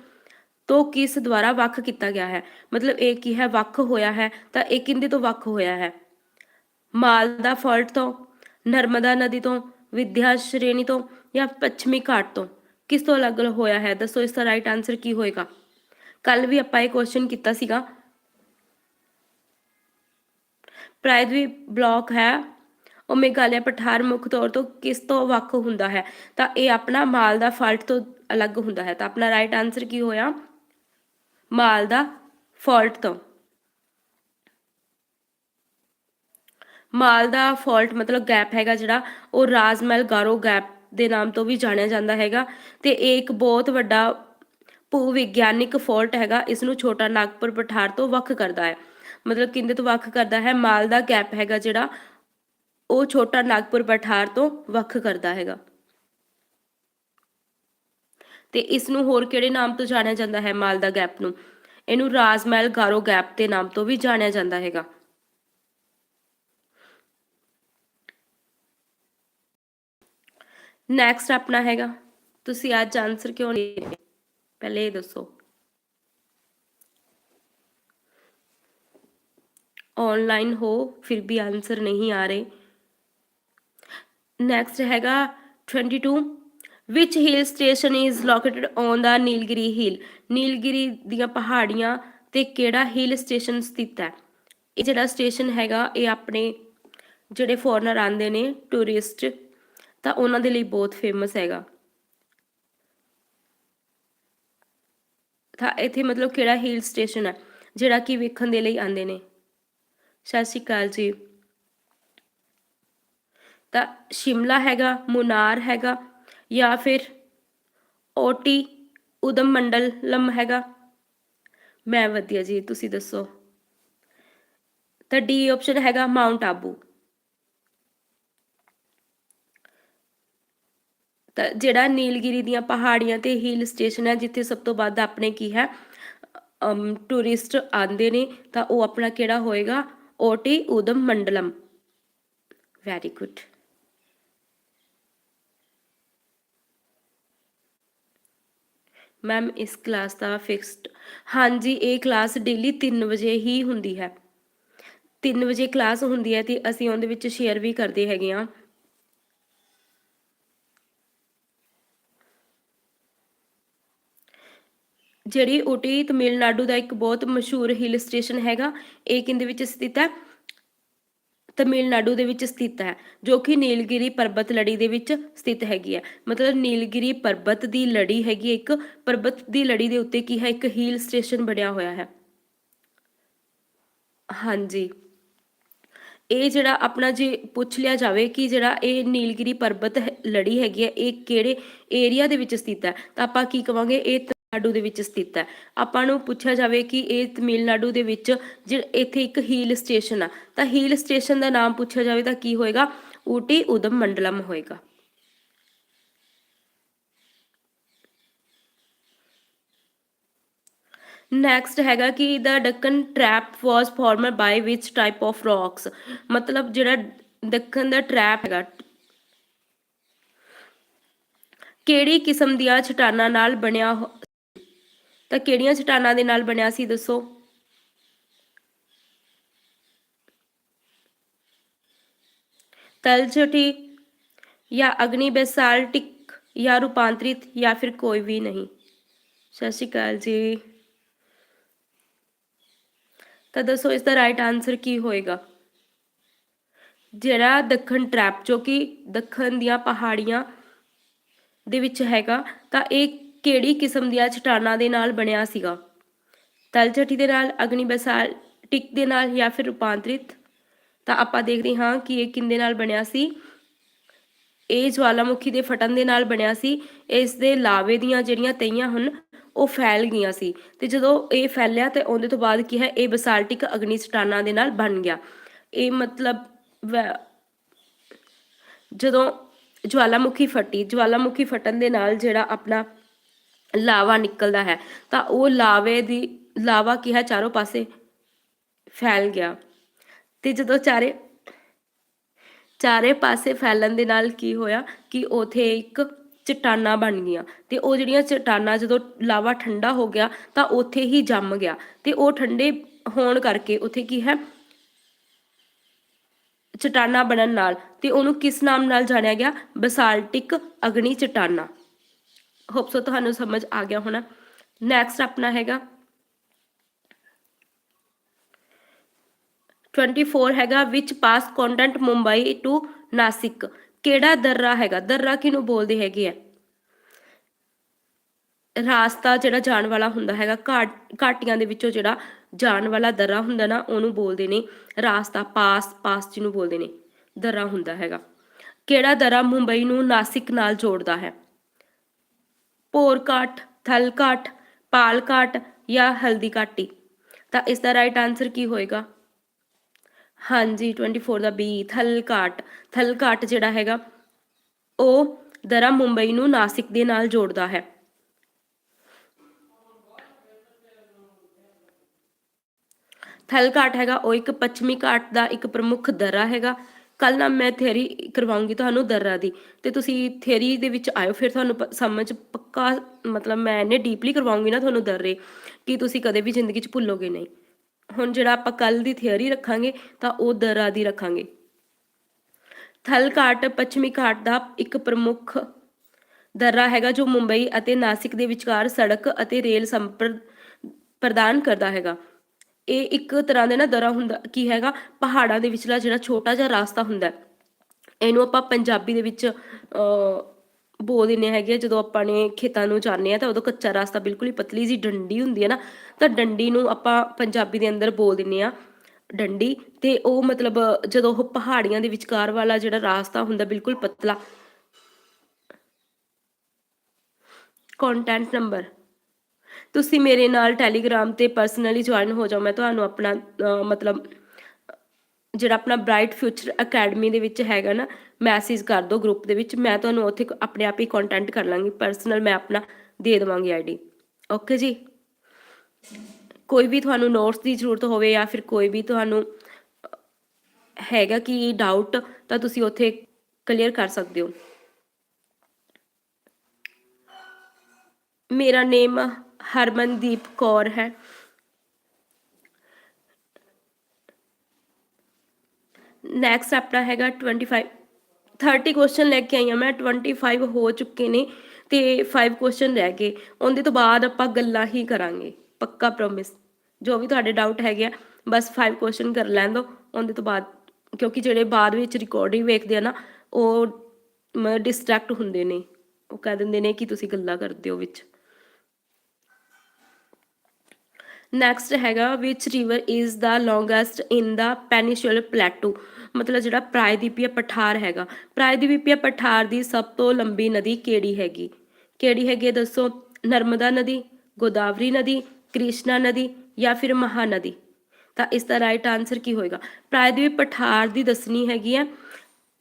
ਤੋਂ ਕਿਸ ਦੁਆਰਾ ਵੱਖ ਕੀਤਾ ਗਿਆ ਹੈ? ਮਤਲਬ ਇਹ ਕੀ ਹੈ? ਵੱਖ ਹੋਇਆ ਹੈ, ਤਾਂ ਇਹ ਕਿੰਦੇ ਤੋਂ ਵੱਖ ਹੋਇਆ ਹੈ? ਮਾਲਦਾ ਫਾਲਟ ਤੋਂ, ਨਰਮਦਾ ਨਦੀ ਤੋਂ, ਵਿਦਿਆ ਸ਼੍ਰੇਣੀ ਤੋਂ ਜਾਂ ਪੱਛਮੀ ਘਾਟ ਤੋਂ? ਕਿਸ ਤੋਂ ਅਲੱਗ ਹੋਇਆ ਹੈ? ਦੱਸੋ ਇਸ ਦਾ ਰਾਈਟ ਆਨਸਰ ਕੀ ਹੋਏਗਾ? ਕੱਲ ਵੀ ਆਪਾਂ ਇਹ ਕੁਐਸਚਨ ਕੀਤਾ ਸੀਗਾ। ਪ੍ਰਾਇਦਵੀ ਬਲਾਕ ਹੈ। ਉਹ ਮੇਘਾਲਿਆ ਪਠਾਰ ਮੁੱਖ ਤੌਰ ਤੋਂ ਕਿਸ ਤੋਂ ਵੱਖ ਹੁੰਦਾ ਹੈ? ਤਾਂ ਇਹ ਆਪਣਾ ਮਾਲ ਦਾ ਫਾਲਟ ਤੋਂ ਅਲੱਗ ਹੁੰਦਾ ਹੈ। ਤਾਂ ਆਪਣਾ ਰਾਈਟ ਆਨਸਰ ਕੀ ਹੋਇਆ? ਮਾਲ ਦਾ ਫਾਲਟ ਤੋਂ। ਮਾਲ ਦਾ ਫਾਲਟ ਮਤਲਬ ਗੈਪ ਹੈਗਾ ਜਿਹੜਾ, ਉਹ ਰਾਜਮਹਿਲ ਗਾਰੋ ਗੈਪ ਦੇ ਨਾਮ ਤੋਂ ਵੀ ਜਾਣਿਆ ਜਾਂਦਾ ਹੈਗਾ। ਤੇ ਇਹ ਇੱਕ ਬਹੁਤ ਵੱਡਾ ਭੂ ਵਿਗਿਆਨਿਕ ਫਾਲਟ ਹੈਗਾ ਇਸ ਨੂੰ ਛੋਟਾ ਨਾਗਪੁਰ ਪਠਾਰ ਤੋਂ ਵੱਖ ਕਰਦਾ ਹੈ। ਮਤਲਬ ਕਿੰਦੇ ਤੋਂ ਵੱਖ ਕਰਦਾ ਹੈ? ਮਾਲ ਦਾ ਗੈਪ ਹੈਗਾ ਜਿਹੜਾ, ਉਹ ਛੋਟਾ ਨਾਗਪੁਰ ਪਠਾਰ ਤੋਂ ਵੱਖ ਕਰਦਾ ਹੈਗਾ। ਤੇ ਇਸ ਨੂੰ ਹੋਰ ਕਿਹੜੇ ਨਾਮ ਤੋਂ ਜਾਣਿਆ ਜਾਂਦਾ ਹੈ? ਮਾਲਦਾ ਗੈਪ ਨੂੰ। ਇਹਨੂੰ ਰਾਜਮਹਿਲ ਗਾਰੋ ਗੈਪ ਦੇ ਨਾਮ ਤੋਂ ਵੀ ਜਾਣਿਆ ਜਾਂਦਾ ਹੈਗਾ। ਨੈਕਸਟ ਆਪਣਾ ਹੈਗਾ। ਤੁਸੀਂ ਅੱਜ ਆਨਸਰ ਕਿਉਂ ਨਹੀਂ ਪਹਿਲੇ ਦੱਸੋ ਆਨਲਾਈਨ ਹੋ ਫਿਰ ਵੀ ਆਨਸਰ ਨਹੀਂ ਆ ਰਹੇ ਨੈਕਸਟ ਹੈਗਾ 22 ਵਿਚ hill station is located on the Nilgiri hill Nilgiri ਦੀਆਂ ਪਹਾੜੀਆਂ ਤੇ ਕਿਹੜਾ ਹਿਲ ਸਟੇਸ਼ਨ ਸਥਿਤ ਹੈ ਇਹ ਜਿਹੜਾ ਸਟੇਸ਼ਨ ਹੈਗਾ ਇਹ ਆਪਣੇ ਜਿਹੜੇ ਫੋਰਨਰ ਆਉਂਦੇ ਨੇ ਟੂਰਿਸਟ ਤਾਂ ਉਹਨਾਂ ਦੇ ਲਈ ਬਹੁਤ ਫੇਮਸ ਹੈਗਾ ਤਾਂ ਇੱਥੇ ਮਤਲਬ ਕਿਹੜਾ ਹਿਲ ਸਟੇਸ਼ਨ ਹੈ, ਜਿਹੜਾ ਕਿ ਵੇਖਣ ਦੇ ਲਈ ਆਉਂਦੇ ਨੇ? ਸਤਿ ਸ਼੍ਰੀ ਅਕਾਲ ਜੀ। ਤਾਂ ਸ਼ਿਮਲਾ ਹੈਗਾ, ਮੁਨਾਰ ਹੈਗਾ, ਜਾਂ ਫਿਰ ਓਟੀ ਉਦਮ ਮੰਡਲਮ ਹੈਗਾ। ਮੈਂ ਵਧੀਆ ਜੀ, ਤੁਸੀਂ ਦੱਸੋ? ਤਾਂ ਡੀ ਆਪਸ਼ਨ ਹੈਗਾ ਮਾਊਂਟ ਆਬੂ ਤਾਂ ਜਿਹੜਾ ਨੀਲਗਿਰੀ ਦੀਆਂ ਪਹਾੜੀਆਂ ਤੇ ਹਿਲ ਸਟੇਸ਼ਨ ਹੈ, ਜਿੱਥੇ ਸਭ ਤੋਂ ਵੱਧ ਆਪਣੇ ਕੀ ਹੈ ਟੂਰਿਸਟ ਆਉਂਦੇ ਨੇ, ਤਾਂ ਉਹ ਆਪਣਾ ਕਿਹੜਾ ਹੋਏਗਾ? Ooty Udhagamandalam very good ma'am ਇਸ ਕਲਾਸ ਦਾ ਫਿਕਸਡ ਹਾਂਜੀ, ਇਹ ਕਲਾਸ ਡੇਲੀ 3 ਵਜੇ ਹੀ ਹੁੰਦੀ ਹੈ। 3 ਵਜੇ ਕਲਾਸ ਹੁੰਦੀ ਹੈ ਤੇ ਅਸੀਂ ਉਹਦੇ ਵਿੱਚ ਸ਼ੇਅਰ ਵੀ ਕਰਦੇ ਹੈਗੇ ਆ ਜਿਹੜੀ ਊਟੀ ਤਮਿਲਨਾਡੂ ਦਾ ਇੱਕ ਬਹੁਤ ਮਸ਼ਹੂਰ ਹਿਲ ਸਟੇਸ਼ਨ ਹੈਗਾ, ਇਹ ਕਿੰਦੇ ਵਿੱਚ ਸਥਿਤ ਹੈ? ਤਮਿਲਨਾਡੂ ਦੇ ਵਿੱਚ ਸਥਿਤ ਹੈ, ਜੋ ਕਿ ਨੀਲਗਿਰੀ ਪਰਬਤ ਲੜੀ ਦੇ ਵਿੱਚ ਸਥਿਤ ਹੈਗੀ ਹੈ। ਮਤਲਬ ਨੀਲਗਿਰੀ ਪਰਬਤ ਦੀ ਲੜੀ ਹੈਗੀ ਇੱਕ ਪਰਬਤ ਦੀ ਲੜੀ ਦੇ ਉੱਤੇ ਕੀ ਹੈ? ਇੱਕ ਹਿਲ ਸਟੇਸ਼ਨ ਬਣਿਆ ਹੋਇਆ ਹੈ। ਹਾਂਜੀ। ਇਹ ਜਿਹੜਾ ਆਪਣਾ ਜੇ ਪੁੱਛ ਲਿਆ ਜਾਵੇ ਕਿ ਜਿਹੜਾ ਇਹ ਨੀਲਗਿਰੀ ਪਰਬਤ ਲੜੀ ਹੈਗੀ ਹੈ, ਇਹ ਕਿਹੜੇ ਏਰੀਆ ਦੇ ਵਿੱਚ ਸਥਿਤ ਹੈ? ਤਾਂ ਆਪਾਂ ਕੀ ਕਵਾਂਗੇ, ਇਹ ਤਮਿਲਨਾਡੂ ਦੇ ਵਿੱਚ ਸਥਿਤ ਹੈ। ਆਪਾਂ ਨੂੰ ਪੁੱਛਿਆ ਜਾਵੇ ਕਿ ਇਹ ਤਮਿਲਨਾਡੂ ਦੇ ਵਿੱਚ ਜਿਹੜਾ ਇੱਥੇ ਇੱਕ ਹਿਲ ਸਟੇਸ਼ਨ ਆ, ਤਾਂ ਹੀਲ ਸਟੇਸ਼ਨ ਦਾ ਨਾਮ ਪੁੱਛਿਆ ਜਾਵੇ ਤਾਂ ਕੀ ਹੋਏਗਾ? ਊਟੀ ਉਦਮ ਮੰਡਲਮ ਹੋਏਗਾ। ਨੈਕਸਟ ਹੈਗਾ ਕਿ the Deccan trap was formed by which type of rocks ਮਤਲਬ ਜਿਹੜਾ ਦੱਖਣ ਦਾ ਟ੍ਰੈਪ ਹੈਗਾ, ਕਿਹੜੀ ਕਿਸਮ ਦੀਆਂ ਚਟਾਨਾਂ ਨਾਲ ਬਣਿਆ ਹੋ- ਤਾਂ ਕਿਹੜੀਆਂ ਚਟਾਨਾਂ ਦੇ ਨਾਲ ਬਣਿਆ ਸੀ ਦੱਸੋ? ਤਲਛਟੀ ਜਾਂ ਅਗਨੀ ਬੈਸਾਲਟਿਕ ਜਾਂ ਰੂਪਾਂਤਰਿਤ ਜਾਂ ਫਿਰ ਕੋਈ ਵੀ ਨਹੀਂ। ਸਤਿ ਸ਼੍ਰੀ ਅਕਾਲ ਜੀ। ਤਾਂ ਦੱਸੋ ਇਸ ਦਾ ਰਾਈਟ ਆਨਸਰ ਕੀ ਹੋਏਗਾ? ਜਿਹੜਾ ਦੱਖਣ ਟ੍ਰੈਪ ਜੋ ਕਿ ਦੱਖਣ ਦੀਆਂ ਪਹਾੜੀਆਂ ਦੇ ਵਿੱਚ ਹੈਗਾ, ਤਾਂ ਇਹ ਕਿਹੜੀ ਕਿਸਮ ਦੀਆਂ ਚਟਾਨਾਂ ਦੇ ਨਾਲ ਬਣਿਆ ਸੀਗਾ? ਤਲਛਟੀ ਦੇ ਨਾਲ, ਅਗਨੀ ਬਸਾਲ, ਟਿਕ ਦੇ ਨਾਲ ਜਾਂ ਫਿਰ ਰੂਪਾਂਤਰਿਤ? ਤਾਂ ਆਪਾਂ ਦੇਖਦੇ ਹਾਂ ਕਿ ਇਹ ਕਿੰਦੇ ਨਾਲ ਬਣਿਆ ਸੀ? ਇਹ ਜਵਾਲਾਮੁਖੀ ਦੇ ਫਟਣ ਦੇ ਨਾਲ ਬਣਿਆ ਸੀ। ਇਸ ਦੇ ਲਾਵੇ ਦੀਆਂ ਜਿਹੜੀਆਂ ਤਈਆਂ ਹਨ, ਉਹ ਫੈਲ ਗਈਆਂ ਸੀ। ਤੇ ਜਦੋਂ ਇਹ ਫੈਲਿਆ ਤੇ ਉਹਦੇ ਤੋਂ ਬਾਅਦ ਕੀ ਹੈ? ਇਹ ਬਸਾਲਟਿਕ ਅਗਨੀ ਚਟਾਨਾਂ ਦੇ ਨਾਲ ਬਣ ਗਿਆ। ਇਹ ਮਤਲਬ ਵੈ- ਜਦੋਂ ਜਵਾਲਾਮੁਖੀ ਫਟੀ, ਜਵਾਲਾਮੁਖੀ ਫਟਣ ਦੇ ਨਾਲ ਜਿਹੜਾ ਆਪਣਾ ਲਾਵਾ ਨਿਕਲਦਾ ਹੈ, ਤਾਂ ਉਹ ਲਾਵੇ ਦੀ, ਲਾਵਾ ਕੀ ਹੈ ਚਾਰੋਂ ਪਾਸੇ ਫੈਲ ਗਿਆ। ਤੇ ਜਦੋਂ ਚਾਰੇ ਚਾਰੇ ਪਾਸੇ ਫੈਲਣ ਦੇ ਨਾਲ ਕੀ ਹੋਇਆ ਕਿ ਉਥੇ ਇੱਕ ਚਟਾਨਾਂ ਬਣ ਗਈਆਂ। ਤੇ ਉਹ ਜਿਹੜੀਆਂ ਚਟਾਨਾਂ ਜਦੋਂ ਲਾਵਾ ਠੰਡਾ ਹੋ ਗਿਆ ਤਾਂ ਉਥੇ ਹੀ ਜੰਮ ਗਿਆ। ਤੇ ਉਹ ਠੰਡੇ ਹੋਣ ਕਰਕੇ ਉਥੇ ਕੀ ਹੈ, ਚਟਾਨਾਂ ਬਣਨ ਨਾਲ, ਤੇ ਉਹਨੂੰ ਕਿਸ ਨਾਮ ਨਾਲ ਜਾਣਿਆ ਗਿਆ? ਬਸਾਲਟਿਕ ਅਗਨੀ ਚਟਾਨਾਂ। ਹੋਪ ਸੋ ਤੁਹਾਨੂੰ ਸਮਝ ਆ ਗਿਆ ਹੋਣਾ। ਨੈਕਸਟ ਆਪਣਾ ਹੈਗਾ। 24 ਹੈਗਾ ਵਿਚ ਪਾਸ ਕੰਟੈਂਟ ਮੁੰਬਈ ਟੂ ਨਾਸਿਕ ਕਿਹੜਾ ਦਰਰਾ ਹੈਗਾ? ਦਰਰਾ ਕਿਹਨੂੰ ਬੋਲਦੇ ਹੈਗੇ ਆ? ਰਾਸਤਾ ਜਿਹੜਾ ਜਾਣ ਵਾਲਾ ਹੁੰਦਾ ਹੈਗਾ, ਘਾਟ, ਘਾਟੀਆਂ ਦੇ ਵਿੱਚੋਂ ਜਿਹੜਾ ਜਾਣ ਵਾਲਾ ਦਰਰਾ ਹੁੰਦਾ ਨਾ, ਉਹਨੂੰ ਬੋਲਦੇ ਨੇ ਰਾਸਤਾ ਪਾਸ ਪਾਸ ਜਿਹਨੂੰ ਬੋਲਦੇ ਨੇ, ਦਰਰਾ ਹੁੰਦਾ ਹੈਗਾ। ਕਿਹੜਾ ਦਰਰਾ ਮੁੰਬਈ ਨੂੰ ਨਾਸਿਕ ਨਾਲ ਜੋੜਦਾ ਹੈ? ਪੋਰਕਾਟ ਥਲਕਾਟ ਪਾਲਕਾਟ ਜਾਂ ਹਲਦੀ ਘਾਟੀ ਤਾਂ ਇਸ ਦਾ ਰਾਈਟ ਆਨਸਰ ਕੀ ਹੋਏਗਾ? ਹਾਂਜੀ 24 ਦਾ ਬੀ ਥਲਕਾਟ ਥਲਕਾਟ ਜਿਹੜਾ ਹੈਗਾ, ਉਹ ਦਰਾ ਮੁੰਬਈ ਨੂੰ ਨਾਸਿਕ ਦੇ ਨਾਲ ਜੋੜਦਾ ਹੈ। ਥਲ ਘਾਟ ਹੈਗਾ, ਉਹ ਇੱਕ ਪੱਛਮੀ ਘਾਟ ਦਾ ਇੱਕ ਪ੍ਰਮੁੱਖ ਦਰਾ ਹੈਗਾ। ਕੱਲ ਨਾ ਮੈਂ ਥਿਅਰੀ ਕਰਵਾਉਂਗੀ ਤੁਹਾਨੂੰ ਦਰਰਾ ਦੀ, ਤੇ ਤੁਸੀਂ ਥਿਅਰੀ ਦੇ ਵਿੱਚ ਆਇਓ, ਫਿਰ ਤੁਹਾਨੂੰ ਸਮਝ ਪੱਕਾ, ਮਤਲਬ ਮੈਂ ਇਹਨੇ ਡੀਪਲੀ ਕਰਵਾਉਂਗੀ ਨਾ ਤੁਹਾਨੂੰ ਦਰੇ ਕਿ ਤੁਸੀਂ ਕਦੇ ਵੀ ਜ਼ਿੰਦਗੀ 'ਚ ਭੁੱਲੋਗੇ ਨਹੀਂ। ਹੁਣ ਜਿਹੜਾ ਆਪਾਂ ਕੱਲ ਦੀ ਥਿਅਰੀ ਰੱਖਾਂਗੇ, ਤਾਂ ਉਹ ਦਰਾ ਦੀ ਰੱਖਾਂਗੇ। ਥਲਕਾਟ ਪੱਛਮੀ ਘਾਟ ਦਾ ਇੱਕ ਪ੍ਰਮੁੱਖ ਦਰਰਾ ਹੈਗਾ ਜੋ ਮੁੰਬਈ ਅਤੇ ਨਾਸਿਕ ਦੇ ਵਿਚਕਾਰ ਸੜਕ ਅਤੇ ਰੇਲ ਸੰਪਰਕ ਪ੍ਰਦਾਨ ਕਰਦਾ ਹੈਗਾ। ਇਹ ਇੱਕ ਤਰ੍ਹਾਂ ਦੇ ਨਾ ਦਰਾ ਹੁੰਦਾ, ਕੀ ਹੈਗਾ, ਪਹਾੜਾਂ ਦੇ ਵਿਚਲਾ ਜਿਹੜਾ ਛੋਟਾ ਜਿਹਾ ਰਾਸਤਾ ਹੁੰਦਾ ਇਹਨੂੰ ਆਪਾਂ ਪੰਜਾਬੀ ਦੇ ਵਿੱਚ ਅ ਬੋਲ ਹੈਗੇ ਜਦੋਂ ਆਪਾਂ ਨੇ ਖੇਤਾਂ ਨੂੰ ਜਾਂਦੇ ਆ ਤਾਂ ਉਦੋਂ ਕੱਚਾ ਰਾਸਤਾ ਬਿਲਕੁਲ ਹੀ ਪਤਲੀ ਜੀ ਡੰਡੀ ਹੁੰਦੀ ਹੈ ਨਾ, ਤਾਂ ਡੰਡੀ ਨੂੰ ਆਪਾਂ ਪੰਜਾਬੀ ਦੇ ਅੰਦਰ ਬੋਲ ਦਿੰਦੇ ਆ ਡੰਡੀ। ਤੇ ਉਹ ਮਤਲਬ ਜਦੋਂ ਉਹ ਪਹਾੜੀਆਂ ਦੇ ਵਿਚਕਾਰ ਵਾਲਾ ਜਿਹੜਾ ਰਾਸਤਾ ਹੁੰਦਾ ਬਿਲਕੁਲ ਪਤਲਾ। ਕੰਟੈਂਟ ਨੰਬਰ ਤੁਸੀਂ ਮੇਰੇ ਨਾਲ ਟੈਲੀਗ੍ਰਾਮ ਤੇ ਪਰਸਨਲੀ ਜੁਆਇਨ ਹੋ ਜਾਓ, ਮੈਂ ਤੁਹਾਨੂੰ ਆਪਣਾ ਮਤਲਬ, ਜਿਹੜਾ ਆਪਣਾ ਬ੍ਰਾਈਟ ਫਿਊਚਰ ਅਕੈਡਮੀ ਦੇ ਵਿੱਚ ਹੈਗਾ ਨਾ ਮੈਸੇਜ ਕਰ ਦਿਓ ਗਰੁੱਪ ਦੇ ਵਿੱਚ, ਮੈਂ ਤੁਹਾਨੂੰ ਉੱਥੇ ਆਪਣੇ ਆਪ ਹੀ ਕੰਟੈਂਟ ਕਰ ਲਾਂਗੀ ਪਰਸਨਲ ਮੈਂ ਆਪਣਾ ਦੇ ਦੇਵਾਂਗੀ ਆਈਡੀ ਓਕੇ ਜੀ? ਕੋਈ ਵੀ ਤੁਹਾਨੂੰ ਨੋਟਸ ਦੀ ਜ਼ਰੂਰਤ ਹੋਵੇ ਜਾਂ ਫਿਰ ਕੋਈ ਵੀ ਤੁਹਾਨੂੰ ਹੈਗਾ ਕਿ ਡਾਊਟ ਤਾਂ ਤੁਸੀਂ ਉੱਥੇ ਕਲੀਅਰ ਕਰ ਸਕਦੇ ਹੋ। ਮੇਰਾ ਨੇਮ ਹਰਮਨਦੀਪ ਕੌਰ ਹੈ। ਨੈਕਸਟ ਆਪਣਾ ਹੈਗਾ 25 30 ਕੁਐਸਚਨ ਲੈ ਕੇ ਆਈ ਹਾਂ ਮੈਂ 25 ਹੋ ਚੁੱਕੇ ਨੇ ਤੇ 5 ਕੁਐਸਚਨ ਰਹਿ ਗਏ। ਉਹਦੇ ਤੋਂ ਬਾਅਦ ਆਪਾਂ ਗੱਲਾਂ ਹੀ ਕਰਾਂਗੇ, ਪੱਕਾ ਪ੍ਰੋਮਿਸ ਜੋ ਵੀ ਤੁਹਾਡੇ ਡਾਊਟ ਹੈਗੇ ਆ, ਬਸ 5 ਕੁਐਸਚਨ ਕਰ ਲੈਣ ਦਿਓ ਉਹਦੇ ਤੋਂ ਬਾਅਦ, ਕਿਉਂਕਿ ਜਿਹੜੇ ਬਾਅਦ ਵਿੱਚ ਰਿਕਾਰਡਿੰਗ ਵੇਖਦੇ ਆ ਨਾ, ਉਹ ਡਿਸਟਰੈਕਟ ਹੁੰਦੇ ਨੇ। ਉਹ ਕਹਿ ਦਿੰਦੇ ਨੇ ਕਿ ਤੁਸੀਂ ਗੱਲਾਂ ਕਰਦੇ ਹੋ ਵਿੱਚ। ਨੈਕਸਟ ਹੈਗਾ which river is the longest in the peninsular plateau ਮਤਲਬ ਜਿਹੜਾ ਪ੍ਰਾਇਦੀਪੀਆ ਪਠਾਰ ਹੈਗਾ। ਪ੍ਰਾਇਦੀਪੀਆ ਪਠਾਰ ਦੀ ਸਭ ਤੋਂ ਲੰਬੀ ਨਦੀ ਕਿਹੜੀ ਹੈਗੀ? ਕਿਹੜੀ ਹੈਗੀ ਹੈ ਦੱਸੋ? ਨਰਮਦਾ ਨਦੀ, ਗੋਦਾਵਰੀ ਨਦੀ, ਕ੍ਰਿਸ਼ਨਾ ਨਦੀ ਜਾਂ ਫਿਰ ਮਹਾਨਦੀ? ਤਾਂ ਇਸ ਦਾ ਰਾਈਟ ਆਨਸਰ ਕੀ ਹੋਏਗਾ? ਪ੍ਰਾਇਦੀਪ ਪਠਾਰ ਦੀ ਦੱਸਣੀ ਹੈਗੀ ਹੈ।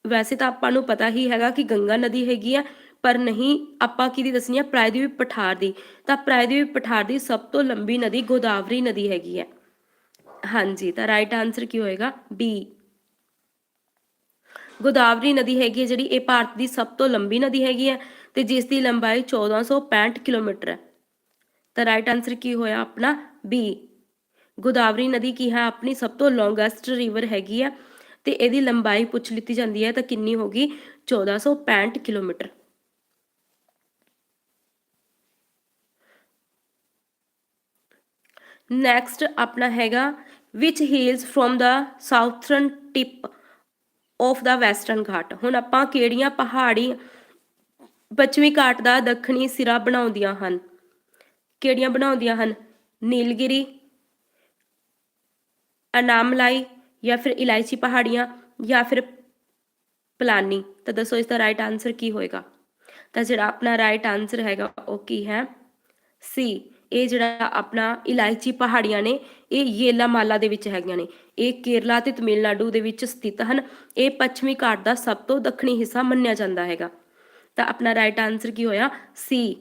ਵੈਸੇ ਤਾਂ ਆਪਾਂ ਨੂੰ ਪਤਾ ਹੀ ਹੈਗਾ ਕਿ ਗੰਗਾ ਨਦੀ ਹੈਗੀ ਹੈ। ਪਰ ਨਹੀਂ, ਆਪਾਂ ਕਿਹਦੀ ਦੱਸਣੀ ਹੈ ਪ੍ਰਾਇਦੀਪ ਪਠਾਰ ਦੀ। ਤਾਂ ਪ੍ਰਾਇਦੀਪ ਪਠਾਰ ਦੀ ਸਭ ਤੋਂ ਲੰਬੀ ਨਦੀ ਗੋਦਾਵਰੀ ਨਦੀ ਹੈਗੀ ਹੈ। ਹਾਂਜੀ, ਤਾਂ ਰਾਈਟ ਆਨਸਰ ਕੀ ਹੋਏਗਾ? ਬੀ ਗੋਦਾਵਰੀ ਨਦੀ ਹੈਗੀ ਹੈ ਜਿਹੜੀ ਇਹ ਭਾਰਤ ਦੀ ਸਭ ਤੋਂ ਲੰਬੀ ਨਦੀ ਹੈਗੀ ਹੈ ਤੇ ਜਿਸ ਦੀ ਲੰਬਾਈ 1465 ਕਿਲੋਮੀਟਰ ਹੈ। ਤਾਂ ਰਾਈਟ ਆਨਸਰ ਕੀ ਹੋਇਆ ਆਪਣਾ? ਬੀ ਗੋਦਾਵਰੀ ਨਦੀ ਕੀ ਹੈ? ਆਪਣੀ ਸਭ ਤੋਂ ਲੌਂਗੈਸਟ ਰਿਵਰ ਹੈਗੀ ਹੈ ਤੇ ਇਹਦੀ ਲੰਬਾਈ ਪੁੱਛ ਲਿੱਤੀ ਜਾਂਦੀ ਹੈ ਤਾਂ ਕਿੰਨੀ ਹੋਗੀ 1465 ਕਿਲੋਮੀਟਰ। ਨੈਕਸਟ ਆਪਣਾ ਹੈਗਾ ਵਿਚ hills from the southern tip of the western Ghat. ਹੁਣ ਆਪਾਂ ਕਿਹੜੀਆਂ ਪਹਾੜੀ ਪੱਛਮੀ ਘਾਟ ਦਾ ਦੱਖਣੀ ਸਿਰਾ ਬਣਾਉਂਦੀਆਂ ਹਨ? ਕਿਹੜੀਆਂ ਬਣਾਉਂਦੀਆਂ ਹਨ? ਨੀਲਗਿਰੀ, ਅਨਾਮਲਾਈ ਜਾਂ ਫਿਰ ਇਲਾਇਚੀ ਪਹਾੜੀਆਂ ਜਾਂ ਫਿਰ ਪਲਾਨੀ। ਤਾਂ ਦੱਸੋ ਇਸ ਦਾ ਰਾਈਟ ਆਨਸਰ ਕੀ ਹੋਏਗਾ? ਤਾਂ ਜਿਹੜਾ ਆਪਣਾ ਰਾਈਟ ਆਨਸਰ ਹੈਗਾ ਉਹ ਕੀ ਹੈ? ਸੀ ਇਹ ਜਿਹੜਾ ਆਪਣਾ ਇਲਾਇਚੀ ਪਹਾੜੀਆਂ ਨੇ, ਇਹ ਯੇਲਾਮਾਲਾ ਦੇ ਵਿੱਚ ਹੈਗੀਆਂ ਨੇ। ਇਹ ਕੇਰਲਾ ਤੇ ਤਮਿਲਨਾਡੂ ਦੇ ਵਿੱਚ ਸਥਿਤ ਹਨ। ਇਹ ਪੱਛਮੀ ਘਾਟ ਦਾ ਸਭ ਤੋਂ ਦੱਖਣੀ ਹਿੱਸਾ ਮੰਨਿਆ ਜਾਂਦਾ ਹੈਗਾ। ਤਾਂ ਆਪਣਾ ਰਾਈਟ ਆਨਸਰ ਕੀ ਹੋਇਆ? ਸੀ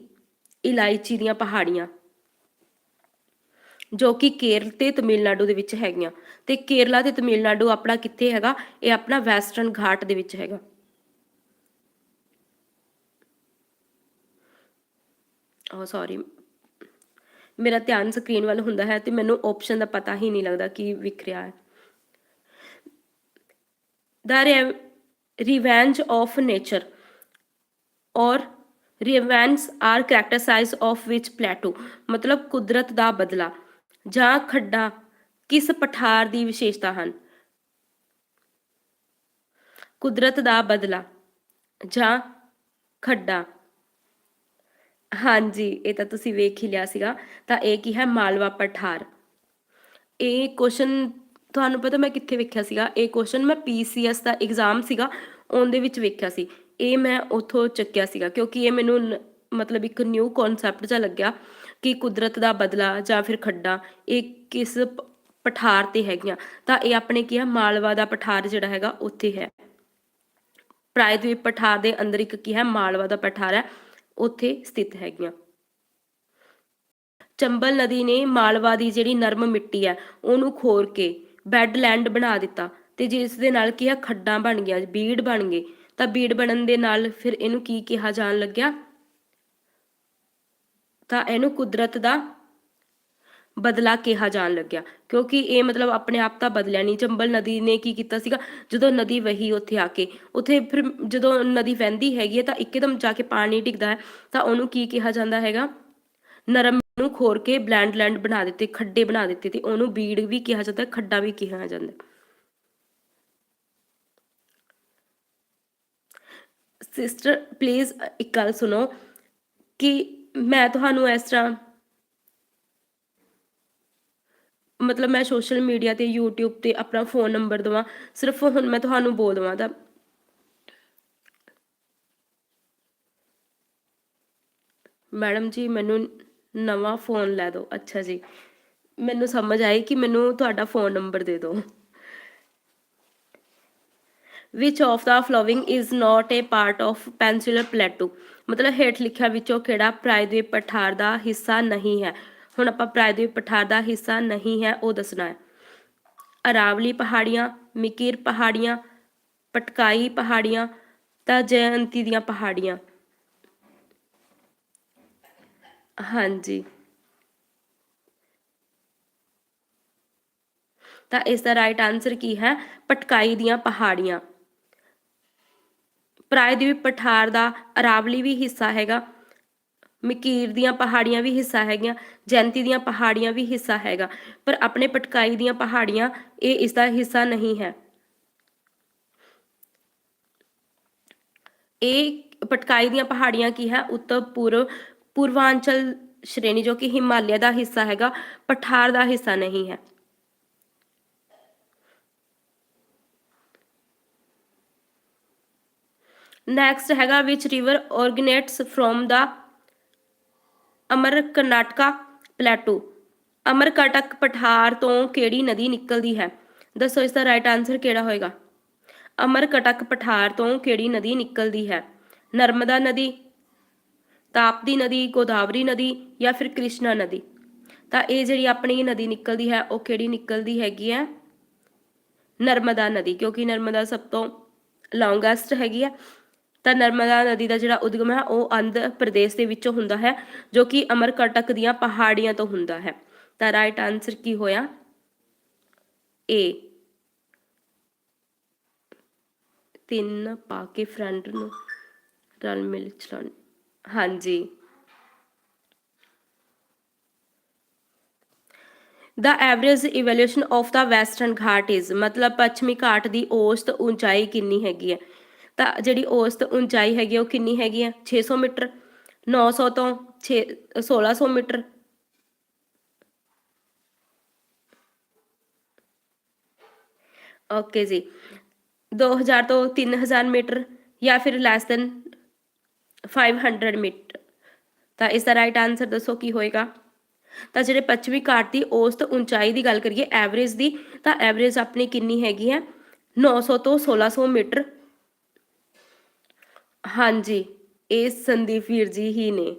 ਇਲਾਇਚੀ ਦੀਆਂ ਪਹਾੜੀਆਂ। ਜੋ ਕਿ ਕੇਰਲ ਤੇ ਤਮਿਲਨਾਡੂ ਦੇ ਵਿੱਚ ਹੈਗੀਆਂ। ਤੇ ਕੇਰਲਾ ਤੇ ਤਮਿਲਨਾਡੂ ਆਪਣਾ ਕਿੱਥੇ ਹੈਗਾ? ਇਹ ਆਪਣਾ ਵੈਸਟਰਨ ਘਾਟ ਦੇ ਵਿੱਚ ਹੈਗਾ। ਉਹ ਸੌਰੀ ਮੇਰਾ ਧਿਆਨ ਸਕਰੀਨ ਵੱਲ ਹੁੰਦਾ ਹੈ ਤੇ ਮੈਨੂੰ ਆਪਸ਼ਨ ਦਾ ਪਤਾ ਹੀ ਨਹੀਂ ਲੱਗਦਾ ਕੀ ਵਿਖ ਰਿਹਾ ਹੈ ਦਾ ਰਿਵੈਂਜ ਆਫ ਨੇਚਰ ਔਰ ਰਿਵੈਂਸ ਆਰ ਕੈਰੈਕਟਰਾਈਜ਼ ਆਫ ਵਿਚ ਪਲੇਟੋ ਮਤਲਬ ਕੁਦਰਤ ਦਾ ਬਦਲਾ ਜਾਂ ਖੱਡਾ ਕਿਸ ਪਠਾਰ ਦੀ ਵਿਸ਼ੇਸ਼ਤਾ ਹਨ? ਕੁਦਰਤ ਦਾ ਬਦਲਾ ਜਾਂ ਖੱਡਾ ਹਾਂਜੀ, ਇਹ ਤਾਂ ਤੁਸੀਂ ਵੇਖ ਹੀ ਲਿਆ ਸੀਗਾ। ਤਾਂ ਇਹ ਕੀ ਹੈ? ਮਾਲਵਾ ਪਠਾਰ। ਇਹ ਕੁਐਸਚਨ ਤੁਹਾਨੂੰ ਪਤਾ ਮੈਂ ਕਿੱਥੇ ਵੇਖਿਆ ਸੀਗਾ? ਇਹ ਕੁਐਸਚਨ ਮੈਂ ਪੀਸੀਐਸ ਦਾ ਐਗਜ਼ਾਮ ਸੀਗਾ, ਉਹਦੇ ਵਿੱਚ ਵੇਖਿਆ ਸੀ। ਇਹ ਮੈਂ ਉਥੋਂ ਚੱਕਿਆ ਸੀਗਾ, ਕਿਉਂਕਿ ਇਹ ਮੈਨੂੰ ਮਤਲਬ ਇੱਕ ਨਿਊ ਕਨਸੈਪਟ ਜਿਹਾ ਲੱਗਿਆ ਕਿ ਕੁਦਰਤ ਦਾ ਬਦਲਾ ਜਾਂ ਫਿਰ ਖੱਡਾ, ਇਹ ਕਿਸ ਪਠਾਰ ਤੇ ਹੈਗੀਆਂ। ਤਾਂ ਇਹ ਆਪਣੇ ਕੀ ਹੈ? ਮਾਲਵਾ ਦਾ ਪਠਾਰ ਜਿਹੜਾ ਹੈਗਾ, ਉੱਥੇ ਹੈ। ਪ੍ਰਾਇਦਵੀਪ ਪਠਾਰ ਦੇ ਅੰਦਰ ਇੱਕ ਕੀ ਹੈ? ਮਾਲਵਾ ਦਾ ਪਠਾਰ ਹੈ। ਉੱਥੇ ਸਥਿਤ ਹੈਗੀਆਂ। ਚੰਬਲ ਨਦੀ ਨੇ ਮਾਲਵਾ ਦੀ ਜਿਹੜੀ ਨਰਮ ਮਿੱਟੀ ਹੈ, ਉਹਨੂੰ ਖੋਰ ਕੇ ਬੈਡਲੈਂਡ ਬਣਾ ਦਿੱਤਾ ਤੇ ਜਿਸ ਦੇ ਨਾਲ ਕੀ ਹੈ ਖੱਡਾਂ ਬਣ ਗਿਆ, ਬੀੜ ਬਣ ਗਏ, ਤਾਂ ਬੀੜ ਬਣਨ ਦੇ ਨਾਲ ਫਿਰ ਇਹਨੂੰ ਕੀ ਕਿਹਾ ਜਾਣ ਲੱਗਿਆ? ਤਾਂ ਇਹਨੂੰ ਕੁਦਰਤ ਦਾ ਬਦਲਾ ਕਿਹਾ ਜਾਣ ਲੱਗਿਆ। ਕਿਉਂਕਿ ਇਹ ਮਤਲਬ ਆਪਣੇ ਆਪ ਤਾਂ ਬਦਲਿਆ ਨਹੀਂ। ਚੰਬਲ ਨਦੀ ਨੇ ਕੀ ਕੀਤਾ ਸੀਗਾ? ਜਦੋਂ ਨਦੀ ਵਹੀ ਉੱਥੇ ਆ ਕੇ ਉੱਥੇ ਫਿਰ ਜਦੋਂ ਨਦੀ ਵਹਿੰਦੀ ਹੈਗੀ ਹੈ ਤਾਂ ਇੱਕਦਮ ਜਾ ਕੇ ਪਾਣੀ ਡਿੱਗਦਾ ਹੈ। ਤਾਂ ਉਹਨੂੰ ਕੀ ਕਿਹਾ ਜਾਂਦਾ ਹੈਗਾ? ਨਰਮ ਨੂੰ ਖੋਰ ਕੇ ਬਲੈਂਡ ਲੈਂਡ ਬਣਾ ਦਿੱਤੇ ਖੱਡੇ ਬਣਾ ਦਿੱਤੇ ਤੇ ਉਹਨੂੰ ਬੀੜ ਵੀ ਕਿਹਾ ਜਾਂਦਾ ਹੈ, ਖੱਡਾ ਵੀ ਕਿਹਾ ਜਾਂਦਾ। ਸਿਸਟਰ ਪਲੀਜ਼ ਇੱਕ ਗੱਲ ਸੁਣੋ ਕਿ ਮੈਂ ਤੁਹਾਨੂੰ ਇਸ ਤਰ੍ਹਾਂ ਮਤਲਬ ਮੈਂ ਸੋਸ਼ਲ ਮੀਡੀਆ ਤੇ, YouTube ਤੇ ਆਪਣਾ ਫੋਨ ਨੰਬਰ ਦਵਾਂ, ਸਿਰਫ ਹੁਣ ਮੈਂ ਤੁਹਾਨੂੰ ਬੋਲ ਦਵਾਂ ਤਾਂ। ਮੈਡਮ ਜੀ, ਮੈਨੂੰ ਨਵਾਂ ਫੋਨ ਲੈ ਦਿਓ। ਅੱਛਾ ਜੀ। ਮੈਨੂੰ ਸਮਝ ਆਈ ਕਿ ਮੈਨੂੰ ਤੁਹਾਡਾ ਫੋਨ ਨੰਬਰ ਦੇ ਦਿਓ। ਵਿਚ of the following is not a part of peninsular plateau? ਮਤਲਬ ਹੇਠ ਲਿਖਿਆ ਵਿੱਚੋਂ ਕਿਹੜਾ ਪ੍ਰਾਇਦਵੀਪ ਪਠਾਰ ਦਾ ਹਿੱਸਾ ਨਹੀਂ ਹੈ? ਹੁਣ ਆਪਾਂ ਪ੍ਰਾਇਦਵੀਪ ਪਠਾਰ ਦਾ ਹਿੱਸਾ ਨਹੀਂ ਹੈ, ਉਹ ਦੱਸਣਾ ਹੈ। ਅਰਾਵਲੀ ਪਹਾੜੀਆਂ, ਮਿਕਿਰ ਪਹਾੜੀਆਂ, ਪਟਕਾਈ ਪਹਾੜੀਆਂ, ਤਾਂ ਜਯੰਤੀ ਦੀਆਂ ਪਹਾੜੀਆਂ। ਹਾਂਜੀ। ਤਾਂ ਇਸ ਦਾ ਰਾਈਟ ਆਨਸਰ ਕੀ ਹੈ? ਪਟਕਾਈ ਦੀਆਂ ਪਹਾੜੀਆਂ। ਪ੍ਰਾਇਦੀਪ ਪਠਾਰ ਦਾ ਅਰਾਵਲੀ ਵੀ ਹਿੱਸਾ ਹੈਗਾ। ਮਕੀਰ ਦੀਆਂ ਪਹਾੜੀਆਂ ਵੀ ਹਿੱਸਾ ਹੈਗੀਆਂ, ਜੈਂਤੀ ਦੀਆਂ ਪਹਾੜੀਆਂ ਵੀ ਹਿੱਸਾ ਹੈਗਾ, ਪਰ ਆਪਣੇ ਪਟਕਾਈ ਦੀਆਂ ਪਹਾੜੀਆਂ ਇਹ ਇਸ ਦਾ ਹਿੱਸਾ ਨਹੀਂ ਹੈ। ਇਹ ਪਟਕਾਈ ਦੀਆਂ ਪਹਾੜੀਆਂ ਕੀ ਹੈ? ਉੱਤਰ ਪੂਰਵ ਪੂਰਵਾਂਚਲ ਸ਼੍ਰੇਣੀ ਜੋ ਕਿ ਹਿਮਾਲਿਆ ਦਾ ਹਿੱਸਾ ਹੈਗਾ, ਪਠਾਰ ਦਾ ਹਿੱਸਾ ਨਹੀਂ ਹੈ। ਨੈਕਸਟ ਹੈਗਾ ਵਿਚ river originates from the Amarkantak plateau Amarkantak ਪਠਾਰ ਤੋਂ ਕਿਹੜੀ ਨਦੀ ਨਿਕਲਦੀ ਹੈ? ਦੱਸੋ ਇਸ ਦਾ ਰਾਈਟ ਆਨਸਰ ਕਿਹੜਾ ਹੋਏਗਾ? ਅਮਰਕਟਕ ਪਠਾਰ ਤੋਂ ਕਿਹੜੀ ਨਦੀ ਨਿਕਲਦੀ ਹੈ? ਨਰਮਦਾ ਨਦੀ, ਤਾਪਦੀ ਨਦੀ, ਗੋਦਾਵਰੀ ਨਦੀ ਜਾਂ ਫਿਰ ਕ੍ਰਿਸ਼ਨਾ ਨਦੀ? ਤਾਂ ਇਹ ਜਿਹੜੀ ਆਪਣੀ ਨਦੀ ਨਿਕਲਦੀ ਹੈ, ਉਹ ਕਿਹੜੀ ਨਿਕਲਦੀ ਹੈਗੀ ਹੈ? ਨਰਮਦਾ ਨਦੀ, ਕਿਉਂਕਿ ਨਰਮਦਾ ਸਭ ਤੋਂ ਲੌਂਗੈਸਟ ਹੈਗੀ ਹੈ। ਤਾਂ ਨਰਮਦਾ ਨਦੀ ਦਾ ਜਿਹੜਾ ਉਦਗਮ ਹੈ, ਉਹ ਆਂਧਰ ਪ੍ਰਦੇਸ਼ ਦੇ ਵਿੱਚੋਂ ਹੁੰਦਾ ਹੈ, ਜੋ ਕਿ ਅਮਰਕਟਕ ਦੀਆਂ ਪਹਾੜੀਆਂ ਤੋਂ ਹੁੰਦਾ ਹੈ। ਤਾਂ ਰਾਈਟ ਆਨਸਰ ਕੀ ਹੋਇਆ? ਏ ਤਿੰਨ ਪਾ ਕੇ ਫਰੰਟ ਨੂੰ ਰਲ ਮਿਲ ਚਲਾਉਣ ਹਾਂਜੀ। The average evolution of the western Ghat is ਮਤਲਬ ਪੱਛਮੀ ਘਾਟ ਦੀ ਔਸਤ ਉਚਾਈ ਕਿੰਨੀ ਹੈਗੀ ਹੈ? ਤਾਂ ਜਿਹੜੀ ਔਸਤ ਉਚਾਈ ਹੈਗੀ ਆ, ਉਹ ਕਿੰਨੀ ਹੈਗੀ ਹੈ 600 ਮੀਟਰ 900 ਤੋਂ 6 1600 ਮੀਟਰ। ਓਕੇ ਜੀ। 2000 ਤੋਂ 3000 ਮੀਟਰ ਜਾਂ ਫਿਰ ਲੈਸ ਦੈਨ 500 ਮੀਟਰ। ਤਾਂ ਇਸ ਦਾ ਰਾਈਟ ਆਨਸਰ ਦੱਸੋ ਕੀ ਹੋਏਗਾ? ਤਾਂ ਜਿਹੜੇ ਪੱਛਮੀ ਘਾਟ ਦੀ ਔਸਤ ਉਚਾਈ ਦੀ ਗੱਲ ਕਰੀਏ ਐਵਰੇਜ ਦੀ ਤਾਂ ਐਵਰੇਜ ਆਪਣੀ ਕਿੰਨੀ ਹੈਗੀ ਹੈ 900 ਤੋਂ 1600 ਮੀਟਰ। ਹਾਂਜੀ, ਇਹ ਸੰਦੀਪ ਵੀਰ ਜੀ ਹੀ ਨੇ।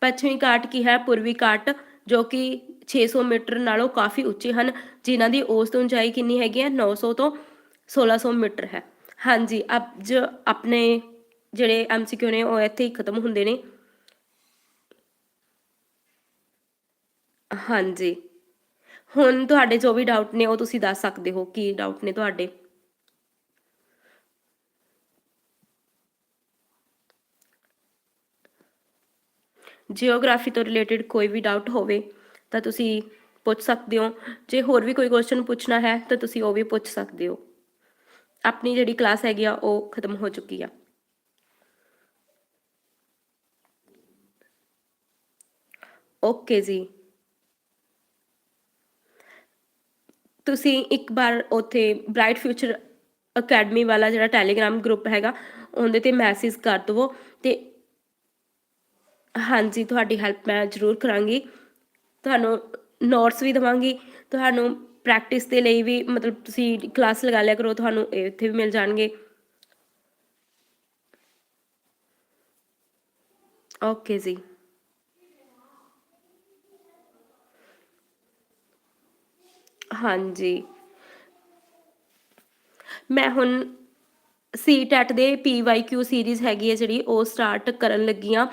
ਪੱਛਮੀ ਘਾਟ ਕੀ ਹੈ? ਪੂਰਬੀ ਘਾਟ, ਜੋ ਕਿ 600 ਮੀਟਰ ਨਾਲੋਂ ਕਾਫੀ ਉੱਚੇ ਹਨ, ਜਿਨ੍ਹਾਂ ਦੀ ਔਸਤ ਉਚਾਈ ਕਿੰਨੀ ਹੈਗੀ ਹੈ? 900 ਤੋਂ 1600 ਮੀਟਰ ਹੈ। ਹਾਂਜੀ, ਅੱਜ ਆਪਣੇ ਜਿਹੜੇ ਐਮਸੀਕਿਊ ਨੇ, ਉਹ ਇੱਥੇ ਹੀ ਖਤਮ ਹੁੰਦੇ ਨੇ। ਹਾਂਜੀ। ਹੁਣ ਤੁਹਾਡੇ ਜੋ ਵੀ ਡਾਊਟ ਨੇ ਉਹ ਤੁਸੀਂ ਦੱਸ ਸਕਦੇ ਹੋ ਕੀ ਡਾਊਟ ਨੇ ਤੁਹਾਡੇ। ਜੀਓਗ੍ਰਾਫੀ ਤੋਂ ਰਿਲੇਟਡ ਕੋਈ ਵੀ ਡਾਊਟ ਹੋਵੇ ਤਾਂ ਤੁਸੀਂ ਪੁੱਛ ਸਕਦੇ ਹੋ। ਜੇ ਹੋਰ ਵੀ ਕੋਈ ਕੁਐਸਚਨ ਪੁੱਛਣਾ ਹੈ ਤਾਂ ਤੁਸੀਂ ਉਹ ਵੀ ਪੁੱਛ ਸਕਦੇ ਹੋ। ਆਪਣੀ ਜਿਹੜੀ ਕਲਾਸ ਹੈਗੀ ਆ, ਉਹ ਖਤਮ ਹੋ ਚੁੱਕੀ ਆ। ਓਕੇ ਜੀ। ਤੁਸੀਂ ਇੱਕ ਵਾਰ ਉੱਥੇ ਬ੍ਰਾਈਟ ਫਿਊਚਰ ਅਕੈਡਮੀ ਵਾਲਾ ਜਿਹੜਾ ਟੈਲੀਗ੍ਰਾਮ ਗਰੁੱਪ ਹੈਗਾ, ਉਹਦੇ ਤੇ ਮੈਸੇਜ ਕਰ ਦਵੋ ਤੇ ਹਾਂਜੀ, ਤੁਹਾਡੀ ਹੈਲਪ ਮੈਂ ਜ਼ਰੂਰ ਕਰਾਂਗੀ। ਤੁਹਾਨੂੰ ਨੋਟਸ ਵੀ ਦਵਾਂਗੀ। ਤੁਹਾਨੂੰ ਪ੍ਰੈਕਟਿਸ ਦੇ ਲਈ ਵੀ ਮਤਲਬ ਤੁਸੀਂ ਕਲਾਸ ਲਗਾ ਲਿਆ ਕਰੋ, ਤੁਹਾਨੂੰ ਇੱਥੇ ਵੀ ਮਿਲ ਜਾਣਗੇ। ਓਕੇ ਜੀ। ਹਾਂਜੀ। ਮੈਂ ਹੁਣ ਸੀ ਟੈਟ ਦੇ ਪੀਵਾਈਕਿਊ ਸੀਰੀਜ਼ ਹੈਗੀ ਹੈ ਜਿਹੜੀ, ਉਹ ਸਟਾਰਟ ਕਰਨ ਲੱਗੀ ਆ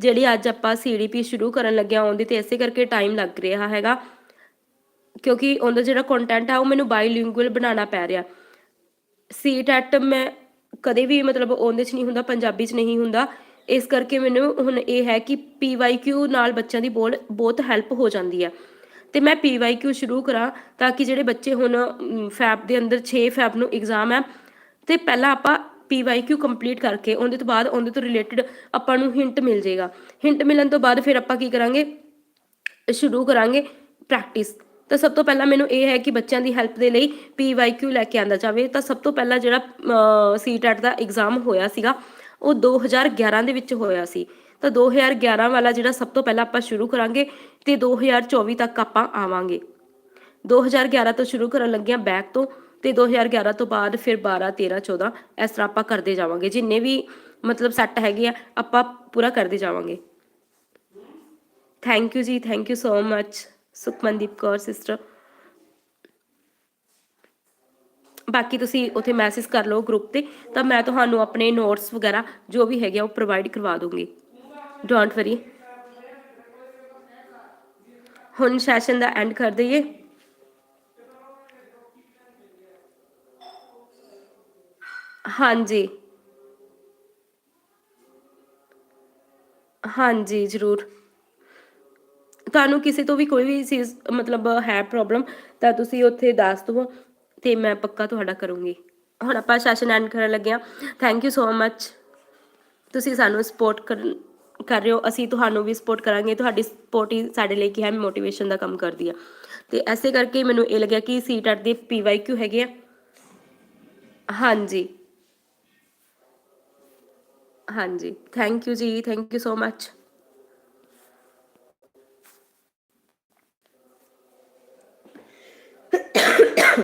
ਜਿਹੜੀ ਅੱਜ ਆਪਾਂ ਸੀਡੀਪੀ ਸ਼ੁਰੂ ਕਰਨ ਲੱਗੇ ਆ ਉਹਦੇ ਤੇ ਇਸੇ ਕਰਕੇ ਟਾਈਮ ਲੱਗ ਰਿਹਾ ਹੈਗਾ। ਕਿਉਂਕਿ ਉਹਦਾ ਜਿਹੜਾ ਕੰਟੈਂਟ ਆ, ਉਹ ਮੈਨੂੰ ਬਾਈਲਿੰਗੁਅਲ ਬਣਾਉਣਾ ਪੈ ਰਿਹਾ। ਸੀ ਟੈਟ ਮੈਂ ਕਦੇ ਵੀ ਮਤਲਬ ਉਹਦੇ 'ਚ ਨਹੀਂ ਹੁੰਦਾ, ਪੰਜਾਬੀ 'ਚ ਨਹੀਂ ਹੁੰਦਾ। ਇਸ ਕਰਕੇ ਮੈਨੂੰ ਹੁਣ ਇਹ ਹੈ ਕਿ ਪੀਵਾਈਕਿਊ ਨਾਲ ਬੱਚਿਆਂ ਦੀ ਬੋਲ ਬਹੁਤ ਹੈਲਪ ਹੋ ਜਾਂਦੀ ਹੈ। ਤੇ ਮੈਂ ਪੀਵਾਈਕਿਊ ਸ਼ੁਰੂ ਕਰਾਂ ਤਾਂ ਕਿ ਜਿਹੜੇ ਬੱਚੇ ਹੁਣ ਫੈਬ ਦੇ ਅੰਦਰ 6 ਫੈਬ ਨੂੰ ਐਗਜ਼ਾਮ ਹੈ, ਤੇ ਪਹਿਲਾਂ ਆਪਾਂ ਪੀਵਾਈਕਿਊ ਕੰਪਲੀਟ ਕਰਕੇ ਉਹਦੇ ਤੋਂ ਬਾਅਦ ਉਹਦੇ ਤੋਂ ਰਿਲੇਟਡ ਆਪਾਂ ਨੂੰ ਹਿੰਟ ਮਿਲ ਜਾਏਗਾ। ਹਿੰਟ ਮਿਲਣ ਤੋਂ ਬਾਅਦ ਫਿਰ ਆਪਾਂ ਕੀ ਕਰਾਂਗੇ? ਸ਼ੁਰੂ ਕਰਾਂਗੇ ਪ੍ਰੈਕਟਿਸ ਤਾਂ ਸਭ ਤੋਂ ਪਹਿਲਾਂ ਮੈਨੂੰ ਇਹ ਹੈ ਕਿ ਬੱਚਿਆਂ ਦੀ ਹੈਲਪ ਦੇ ਲਈ ਪੀਵਾਈਕਿਊ ਲੈ ਕੇ ਆਂਦਾ ਜਾਵੇ। ਤਾਂ ਸਭ ਤੋਂ ਪਹਿਲਾਂ ਜਿਹੜਾ ਸੀਟੈਟ ਦਾ ਐਗਜ਼ਾਮ ਹੋਇਆ ਸੀਗਾ, ਉਹ 2011 ਦੇ ਵਿੱਚ ਹੋਇਆ ਸੀ। ਤਾਂ 2011 ਵਾਲਾ ਜਿਹੜਾ ਸਭ ਤੋਂ ਪਹਿਲਾਂ ਆਪਾਂ ਸ਼ੁਰੂ ਕਰਾਂਗੇ ਤੇ 2024 ਤੱਕ ਆਪਾਂ ਆਵਾਂਗੇ। 2011 ਤੋਂ ਸ਼ੁਰੂ ਕਰਨ ਲੱਗਿਆਂ ਬੈਕ ਤੋਂ ਤੇ 2011 ਤੋਂ ਬਾਅਦ ਫਿਰ 12 13 14 ਇਸ ਤਰ੍ਹਾਂ ਆਪਾਂ ਕਰਦੇ ਜਾਵਾਂਗੇ। ਜਿੰਨੇ ਵੀ ਮਤਲਬ ਸੈੱਟ ਹੈਗੇ ਆ, ਆਪਾਂ ਪੂਰਾ ਕਰਦੇ ਜਾਵਾਂਗੇ। Thank you ji thank you so much Sukhmandeep Kaur sister ਬਾਕੀ ਤੁਸੀਂ ਉੱਥੇ ਮੈਸੇਜ ਕਰ ਲਓ ਗਰੁੱਪ ਤੇ, ਤਾਂ ਮੈਂ ਤੁਹਾਨੂੰ ਆਪਣੇ ਨੋਟਸ ਵਗੈਰਾ ਜੋ ਵੀ ਹੈਗੇ ਆ ਉਹ ਪ੍ਰੋਵਾਈਡ ਕਰਵਾ ਦੂੰਗੀ। ਡੋਂਟ ਵਰੀ ਹੁਣ ਸੈਸ਼ਨ ਦਾ ਐਂਡ ਕਰ ਦਈਏ। ਹਾਂਜੀ। ਹਾਂਜੀ, ਜ਼ਰੂਰ। ਤੁਹਾਨੂੰ ਕਿਸੇ ਤੋਂ ਵੀ ਕੋਈ ਵੀ ਚੀਜ਼, ਮਤਲਬ ਹੈ ਪ੍ਰੋਬਲਮ ਤਾਂ ਤੁਸੀਂ ਉੱਥੇ ਦੱਸ ਦਿਓ ਤੇ ਮੈਂ ਪੱਕਾ ਤੁਹਾਡਾ ਕਰੂੰਗੀ। ਹੁਣ ਆਪਾਂ ਸੈਸ਼ਨ ਐਂਡ ਕਰਨ ਲੱਗੇ ਹਾਂ। ਥੈਂਕ ਯੂ ਸੋ ਮੱਚ ਤੁਸੀਂ ਸਾਨੂੰ ਸਪੋਰਟ ਕਰਨ ਕਰ ਰਹੇ ਹੋ, ਅਸੀਂ ਤੁਹਾਨੂੰ ਵੀ ਸਪੋਰਟ ਕਰਾਂਗੇ। ਤੁਹਾਡੀ ਸਪੋਰਟ ਹੀ ਸਾਡੇ ਲਈ ਕੀ ਹੈ ਮੋਟੀਵੇਸ਼ਨ ਦਾ ਕੰਮ ਕਰਦੀ ਆ। ਤੇ ਐਸੇ ਕਰਕੇ ਮੈਨੂੰ ਇਹ ਲੱਗਿਆ ਕਿ ਸੀਟੈਟ ਦੇ ਪੀਵਾਈਕਿਊ ਹੈਗੇ ਆ। ਹਾਂਜੀ। ਹਾਂਜੀ। Thank you ji thank you so much